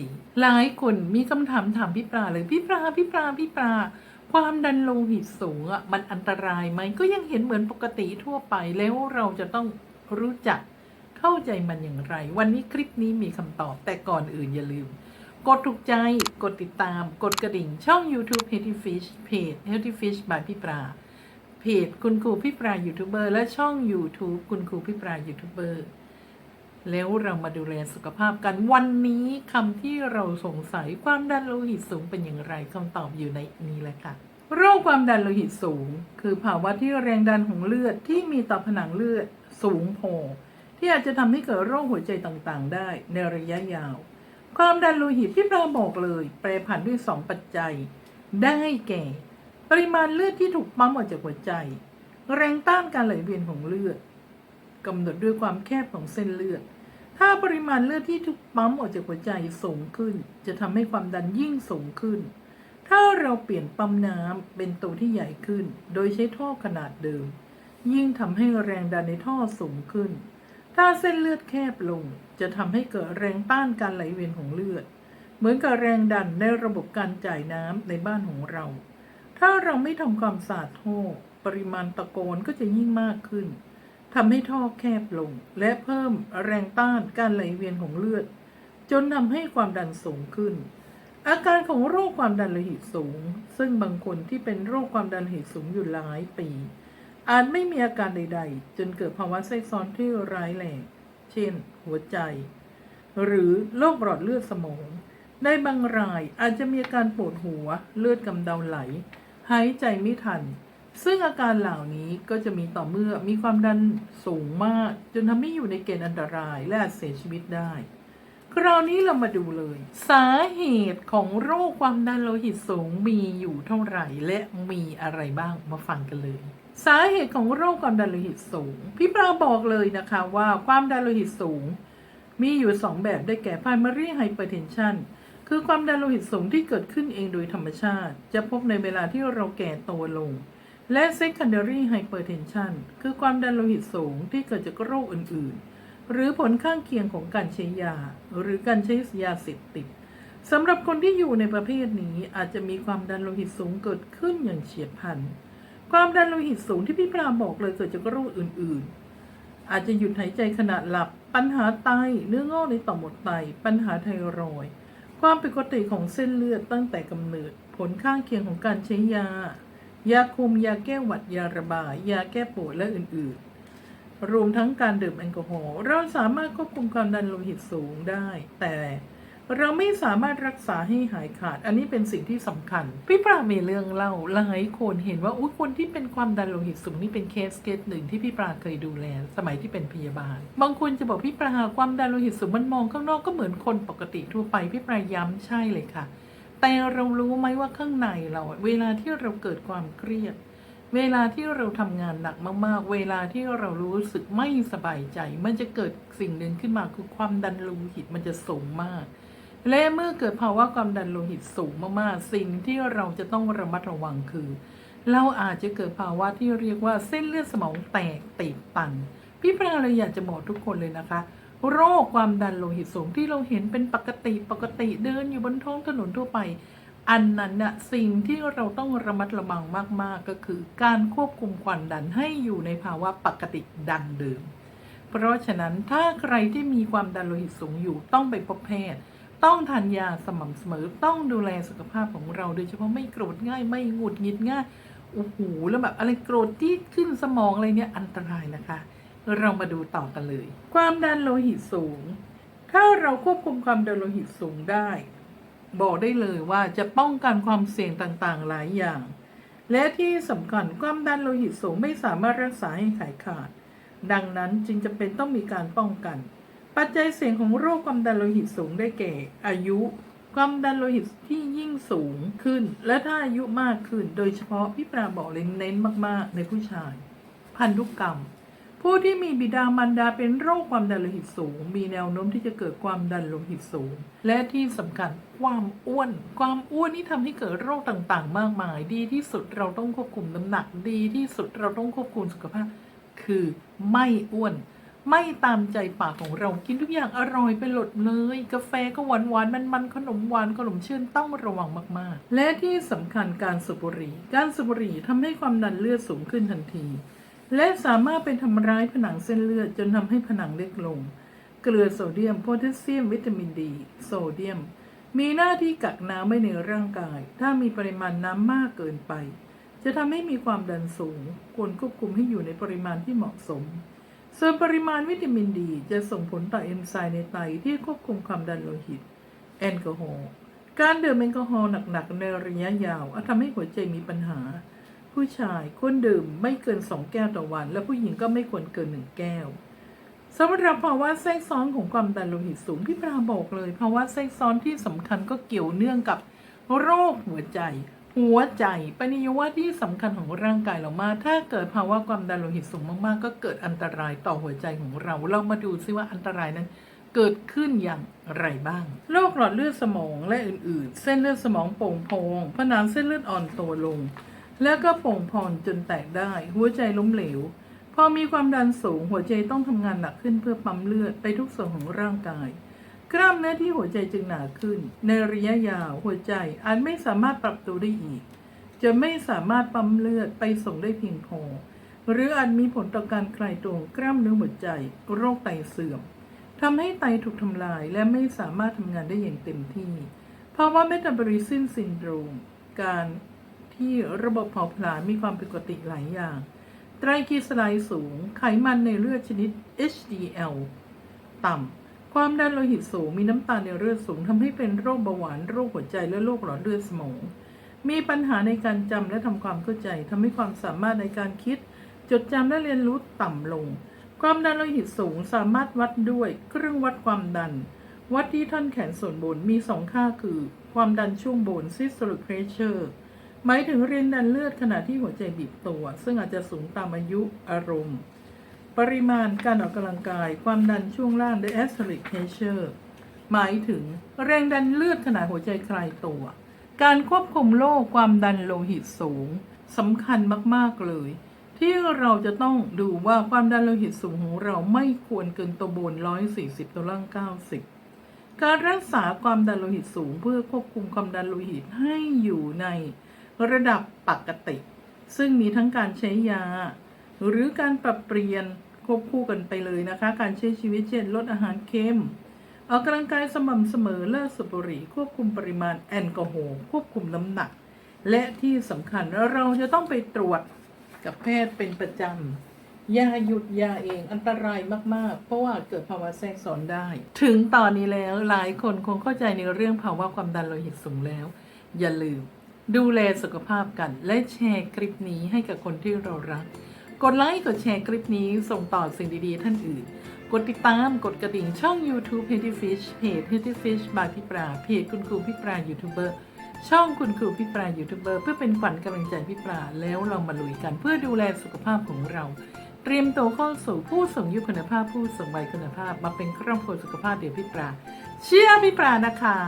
ดีหลายคนมีคำถามถามพี่ปลาเลยพี่ปลาพี่ปลาพี่ปลา ความดันโลหิตสูงอะมันอันตรายไหมก็ยังเห็นเหมือนปกติทั่วไปแล้วเราจะต้องรู้จักเข้าใจมันอย่างไร วันนี้คลิปนี้มีคำตอบแต่ก่อนอื่นอย่าลืม กดถูกใจกดติดตาม กดกระดิ่ง ช่อง YouTube Healthy Fish เพจ Healthy Fish by พี่ปลาเพจคุณครูพี่ปลายูทูบเบอร์และช่อง YouTube คุณครูพี่ปลายูทูบเบอร์ แล้วเรามาดูแลสุขภาพกัน วันนี้คำที่เราสงสัยความดันโลหิตสูงเป็นอย่างไรคำตอบอยู่ในนี้แหละค่ะ โรคความดันโลหิตสูง คือภาวะที่แรงดันของเลือดที่มีต่อผนังเลือดสูงพอที่อาจจะทำให้เกิดโรคหัวใจต่างๆ ได้ในระยะยาว ความดันโลหิตพี่ปลาบอกเลย แปรผันด้วยสองปัจจัย ได้แก่ ปริมาณเลือดที่ถูกปั๊มออกจากหัวใจ แรงต้านการไหลเวียนของเลือดกำหนดด้วยความแคบของเส้นเลือด ถ้าปริมาณเลือดที่ถูกปั๊มออกจากหัวใจสูงขึ้น จะทำให้ความดันยิ่งสูงขึ้น ถ้าเราเปลี่ยนปั๊มน้ำเป็นตัวที่ใหญ่ขึ้น โดยใช้ท่อขนาดเดิม ยิ่งทำให้แรงดันในท่อสูงขึ้น ถ้าเส้นเลือดแคบลง จะทำให้เกิดแรงต้านการไหลเวียนของเลือด เหมือนกับแรงดันในระบบการจ่ายน้ำในบ้านของเรา ถ้าเราไม่ทำความสะอาดท่อ ปริมาณตะโกนก็จะยิ่งมากขึ้น ทำให้ท่อแคบลง และเพิ่มแรงต้านการไหลเวียนของเลือด จนทำให้ความดันสูงขึ้น อาการของโรคความดันโลหิตสูง ซึ่งบางคนที่เป็นโรคความดันโลหิตสูงอยู่หลายปี อาจไม่มีอาการใด ๆ จนเกิดภาวะแทรกซ้อนที่ร้ายแรงเช่น หัวใจ หรือโรคหลอดเลือดสมอง ในบางรายอาจจะมีอาการปวดหัว เลือดกำเดาไหล หายใจไม่ทัน ซึ่งอาการเหล่านี้ก็จะมีต่อเมื่อมีความดันสูงมาก จนทำให้อยู่ในเกณฑ์อันตรายและอาจเสียชีวิตได้ คราวนี้เรามาดูเลย สาเหตุของโรคความดันโลหิตสูงมีอยู่เท่าไหร่และมีอะไรบ้างมาฟังกันเลย สาเหตุของโรคความดันโลหิตสูง พี่ปลาบอกเลยนะคะว่าความดันโลหิตสูง มีอยู่สองแบบได้แก่ primary hypertension คือความดันโลหิตสูงที่เกิดขึ้นเองโดยธรรมชาติ จะพบในเวลาที่เราแก่ตัวลง และ secondary hypertension คือความดันโลหิตสูงที่เกิดจากโรคอื่นๆ หรือผลข้างเคียงของการใช้ยา หรือการใช้ยาเสพติดสำหรับคนที่อยู่ในประเภทนี้อาจจะมีความดันโลหิตสูงเกิดขึ้นอย่างเฉียบพลัน ความดันโลหิตสูงที่พี่ปลาบอกเลยเกิดจากโรคอื่นๆ อาจจะหยุดหายใจขณะหลับ ปัญหาไต เนื้องอกในต่อมหมดไต ปัญหาไทรอย ความผิดปกติของเส้นเลือดตั้งแต่กำเนิด ผลข้างเคียงของการใช้ยา ยาคุมยาแก้หวัดยาระบายยาแก้ปวดและอื่นๆ รวมทั้งการดื่มแอลกอฮอล์เราสามารถควบคุมความดันโลหิตสูงได้ แต่เราไม่สามารถรักษาให้หายขาด อันนี้เป็นสิ่งที่สำคัญ พี่ปรามีเรื่องเล่าหลายคนเห็นว่าอุ้ยคนที่เป็นความดันโลหิตสูงนี่เป็นเคสเคสหนึ่งที่พี่ปราเคยดูแล สมัยที่เป็นพยาบาล บางคนจะบอกพี่ปราความดันโลหิตสูงมันมองข้างนอกก็เหมือนคนปกติทั่วไป พี่ปราย้ำใช่เลยค่ะ แต่เรารู้ไหมว่าข้างในเรา เวลาที่เราเกิดความเครียด เวลาที่เราทำงานหนักมากๆ เวลาที่เรารู้สึกไม่สบายใจ มันจะเกิดสิ่งหนึ่งขึ้นมาคือความดันโลหิตมันจะสูงมาก และเมื่อเกิดภาวะความดันโลหิตสูงมากๆ สิ่งที่เราจะต้องระมัดระวังคือ เราอาจจะเกิดภาวะที่เรียกว่าเส้นเลือดสมองแตกตีบตันพี่ปราเลยอยากจะบอกทุกคนเลยนะคะ โรคความดันโลหิตสูงที่เราเห็นเป็นปกติปกติเดินอยู่บนท้องถนนทั่วไป อันนั้นน่ะสิ่งที่เราต้องระมัดระวังมาก ๆ ก็คือ การควบคุมความดันให้อยู่ในภาวะปกติดังเดิม เพราะฉะนั้นถ้าใครที่มีความดันโลหิตสูงอยู่ต้องไปพบแพทย์ ต้องทานยาสม่ำเสมอต้องดูแลสุขภาพของเราโดยเฉพาะไม่โกรธง่ายไม่หงุดหงิดง่ายโอ้โหแล้วแบบอะไรโกรธที่ขึ้นสมองอะไรเนี่ยอันตรายนะคะ เรามาดูต่อกันเลย ความดันโลหิตสูง ถ้าเราควบคุมความดันโลหิตสูงได้ บอกได้เลยว่าจะป้องกันความเสี่ยงต่างๆ หลายอย่าง และที่สำคัญความดันโลหิตสูงไม่สามารถรักษาให้หายขาด ดังนั้นจึงจำเป็นต้องมีการป้องกัน ปัจจัยเสี่ยงของโรคความดันโลหิตสูงได้แก่ อายุ ความดันโลหิตที่ยิ่งสูงขึ้น และถ้าอายุมากขึ้น โดยเฉพาะพี่ปราบอกเลยเน้นมากๆ ในผู้ชาย พันธุกรรม ผู้ที่มีบิดามารดาเป็นโรคความดันโลหิตสูง มีแนวโน้มที่จะเกิดความดันโลหิตสูง และที่สำคัญความอ้วน ความอ้วนนี่ทำให้เกิดโรคต่างๆ มากมาย ดีที่สุดเราต้องควบคุมน้ำหนัก ดีที่สุดเราต้องควบคุมสุขภาพ คือไม่อ้วน ไม่ตามใจปากของเรากินทุกอย่างอร่อยไปหมดเลย กาแฟก็หวานหวานมันมันๆขนมหวานขนมชื่นต้องระวังมากๆ และที่สำคัญการสูบบุหรี่ การสูบบุหรี่ทำให้ความดันเลือดสูงขึ้นทันที และสามารถไปทำร้ายผนังเส้นเลือดจนทำให้ผนังเล็กลง เกลือโซเดียม โพแทสเซียม วิตามินดี โซเดียม มีหน้าที่กักน้ำไว้ในร่างกาย ถ้ามีปริมาณน้ำมากเกินไป จะทำให้มีความดันสูง ควรควบคุมให้อยู่ในปริมาณที่เหมาะสม ส่วนปริมาณวิตามินดี จะส่งผลต่อเอนไซม์ในไตที่ควบคุมความดันโลหิต แอลกอฮอล์ การดื่มแอลกอฮอล์หนักๆในระยะยาวอาจทำให้หัวใจมีปัญหา ผู้ชายควรดื่มไม่เกิน 2 แก้วต่อวัน และผู้หญิงก็ไม่ควรเกิน 1 แก้วสำหรับภาวะแทรกซ้อนของความดันโลหิตสูงพี่ปราบอกเลยภาวะแทรกซ้อนที่สำคัญก็เกี่ยวเนื่องกับโรคหัวใจ หัวใจเป็นอวัยวะที่สำคัญของร่างกายเรามากถ้าเกิดภาวะความดันโลหิตสูงมากๆ ก็เกิดอันตรายต่อหัวใจของเรา เรามาดูซิว่าอันตรายนั้นเกิดขึ้นอย่างไรบ้าง โรคหลอดเลือดสมองและอื่นๆ เส้นเลือดสมองโป่งพองผนังเส้นเลือดอ่อนตัวลง แล้วก็โป่งพองจนแตกได้ หัวใจล้มเหลว พอมีความดันสูงหัวใจต้องทำงานหนักขึ้นเพื่อปั๊มเลือดไปทุกส่วนของร่างกาย กล้ามเนื้อที่หัวใจจึงหนาขึ้น ในระยะยาวหัวใจอาจไม่สามารถปรับตัวได้อีก จะไม่สามารถปั๊มเลือดไปส่งได้เพียงพอ หรืออาจมีผลต่อการคลายตัวกล้ามเนื้อหัวใจ โรคไตเสื่อมทำให้ไตถูกทำลายและไม่สามารถทำงานได้อย่างเต็มที่ภาวะเมตาบอลิซึมซินโดรม การ ที่ระบบเผาผลาญมีความผิดปกติหลายอย่าง ไตรกลีเซอไรด์สูง ไขมันในเลือดชนิด HDL ต่ำ ความดันโลหิตสูง มีน้ำตาลในเลือดสูงทำให้เป็นโรคเบาหวาน โรคหัวใจและโรคหลอดเลือดสมอง มีปัญหาในการจำและทำความเข้าใจทำให้ความสามารถในการคิด จดจำและเรียนรู้ต่ำลง ความดันโลหิตสูงสามารถวัดด้วยเครื่องวัดความดัน วัดที่ท่อนแขนส่วนบนมีสองค่าคือ ความดันช่วงบน systolic pressure หมายถึงรียนดันเลือดขณะที่หัวใจบีบตัว ซึ่งอาจจะสูงตามอายุอารมณ์ ปริมาณการออกกำลังกาย ความดันช่วงล่าง diastolic pressure หมายถึงแรงดันเลือดขณะหัวใจคลายตัว การควบคุมโรคความดันโลหิตสูงสำคัญมาก ๆ เลย ที่เราจะต้องดูว่าความดันโลหิตสูงของเราไม่ควรเกินตัวบน 140ตัวล่าง 90 การรักษาความดันโลหิตสูงเพื่อควบคุมความดันโลหิตให้อยู่ใน ระดับปกติ ซึ่งมีทั้งการใช้ยา หรือการปรับเปลี่ยนควบคู่กันไปเลยนะคะ การใช้ชีวิตเช่นลดอาหารเค็มออกกำลังกายสม่ำเสมอเลิกสูบบุหรี่ควบคุมปริมาณแอลกอฮอล์ควบคุมน้ำหนัก และที่สำคัญเราจะต้องไปตรวจกับแพทย์เป็นประจำยาหยุดยาเองอันตรายมาก ๆ เพราะว่าเกิดภาวะแทรกซ้อนได้ ถึงตอนนี้แล้วหลายคนคงเข้าใจในเรื่องภาวะความดันโลหิตสูงแล้ว อย่าลืม ดูแลสุขภาพกัน และแชร์คลิปนี้ให้กับคนที่เรารัก กดไลค์กดแชร์คลิปนี้ส่งต่อสิ่งดีๆ ท่านอื่น กดติดตามกดกระดิ่งช่อง YouTube h e a d y Fish เพจ h e a d y Fish บายพี่ปราเพจคุณครูพี่ปรายูทูบเบอร์ช่องคุณครูพี่ปรายูทูบเบอร์เพื่อเป็นขวัญกำลังใจพี่ปราแล้วเรามาลุยกันเพื่อดูแลสุขภาพของเรา เตรียมตัวเข้าสู่ผู้สูงอายุคุณภาพผู้สูงวัยคุณภาพ มาเป็นครอบครัวสุขภาพเดี๋ยวพี่ปราเชื่อพี่ปรานะคะ